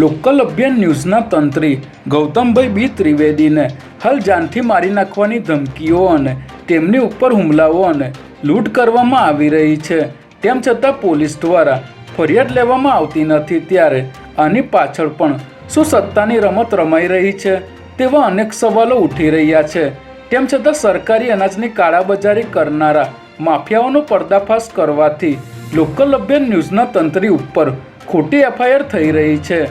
Local અભિયાન ન્યૂઝના તંત્રી ગૌતમભાઈ બી ત્રિવેદીને હાલ જાનથી મારી નાખવાની ધમકીઓ અને તેમની ઉપર હુમલાઓ અને લૂંટ કરવામાં આવી રહી છે. તેમ છતાં પોલીસ દ્વારા ફરિયાદ લેવામાં આવતી નથી ત્યારે આની પાછળ પણ શું સત્તાની રમત રમાઈ રહી છે તેવા અનેક સવાલો ઉઠી રહ્યા છે. તેમ છતાં સરકારી અનાજની કાળાબજારી કરનારા માફિયાઓનો પર્દાફાશ કરવાથી લોકલ અભિયાન ન્યૂઝના તંત્રી ઉપર ખોટી એફઆઈઆર થઈ રહી છે.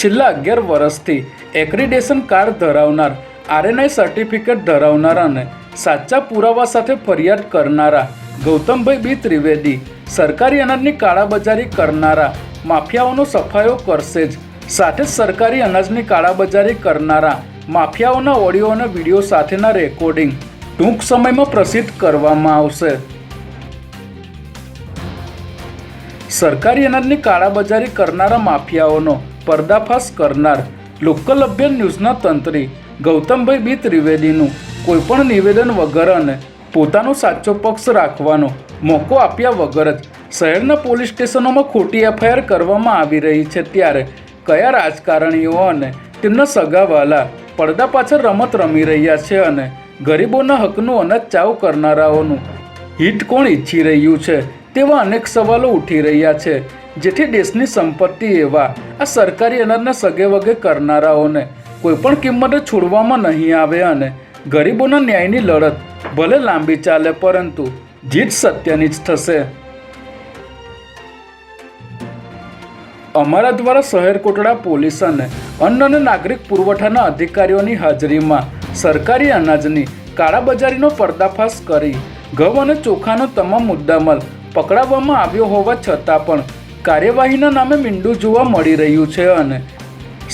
છેલ્લા અગિયાર વર્ષથી એક્રિડેશન કાર્ડ ધરાવનાર આરએનઆઈ સર્ટિફિકેટ ધરાવનારાને સાચા પુરાવા સાથે ફરિયાદ કરનારા ગૌતમભાઈ બી ત્રિવેદી, સરકારી અનાજની કાળાબજારી કરનારા માફિયાઓનો સફાયો કરશે જ. સાથે જ સરકારી અનાજની કાળાબજારી કરનારા માફિયાઓના ઓડિયો અને વીડિયો સાથેના રેકોર્ડિંગ ટૂંક સમયમાં પ્રસિદ્ધ કરવામાં આવશે. સરકારી અનાજની કાળાબજારી કરનારા માફિયાઓનો પર્દાફાશ કરનાર લોકલ અભિયાન ન્યૂઝના તંત્રી ગૌતમભાઈ બી ત્રિવેદીનું કોઈપણ નિવેદન વગર અને પોતાનો સાચો પક્ષ રાખવાનો મોકો આપ્યા વગર જ શહેરના પોલીસ સ્ટેશનોમાં ખોટી એફઆઈઆર કરવામાં આવી રહી છે. ત્યારે કયા રાજકારણીઓ અને તેમના સગાવાલા પડદા પાછળ રમત રમી રહ્યા છે અને ગરીબોના હકનું અનાજ ચાવ કરનારાઓનું હિટ કોણ ઈચ્છી રહ્યું છે તેવા અનેક સવાલો ઉઠી રહ્યા છે. જેથી દેશની સંપત્તિ એવા આ સરકારી અનાજના સગે વગે કરનારાઓને કોઈપણ કિંમતે છોડવામાં નહીં આવે અને ગરીબોના ન્યાયની લડત ભલે લાંબી ચાલે, પરંતુ જીત સત્યની જ થશે. અમારા દ્વારા શહેર કોટડા પોલીસ અને અન્ન અને નાગરિક પુરવઠાના અધિકારીઓની હાજરીમાં સરકારી અનાજની કાળાબજારીનો પર્દાફાશ કરી ઘઉં અને ચોખાનો તમામ મુદ્દામાલ પકડાવવામાં આવ્યો હોવા છતાં પણ કાર્યવાહીના નામે મીંડું જોવા મળી રહ્યું છે અને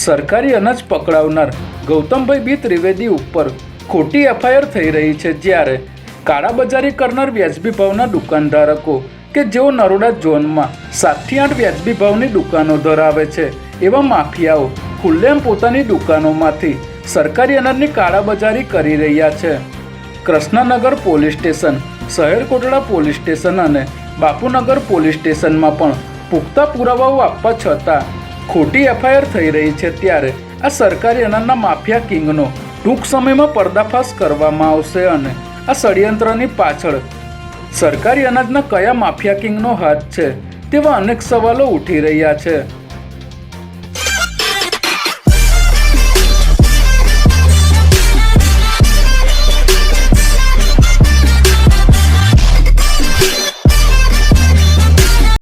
સરકારી અનાજ પકડાવનાર ગૌતમભાઈ બી ત્રિવેદી ઉપર ખોટી એફઆઈઆર થઈ રહી છે જ્યારે કાળાબજારી કરનાર વ્યાજબી ભાવના દુકાનધારકો કે જેઓ નરોડા ઝોનમાં સાતથી આઠ વ્યાજબી ભાવની દુકાનો ધરાવે છે એવા માફિયાઓ ખુલ્લેમ પોતાની દુકાનોમાંથી સરકારી અનાજની કાળાબજારી કરી રહ્યા છે. કૃષ્ણનગર પોલીસ સ્ટેશન, શહેર કોટડા પોલીસ સ્ટેશન અને બાપુનગર પોલીસ સ્ટેશનમાં પણ પુખ્તા પુરાવાઓ આપવા છતાં ખોટી એફઆઈઆર થઈ રહી છે ત્યારે આ સરકારી અનાજના માફિયા કિંગનો ટૂંક સમયમાં પર્દાફાશ કરવામાં આવશે અને આ ષડયંત્રની પાછળ સરકારી અનાજના કયા માફિયા કિંગનો હાથ છે તેવા અનેક સવાલો ઉઠી રહ્યા છે.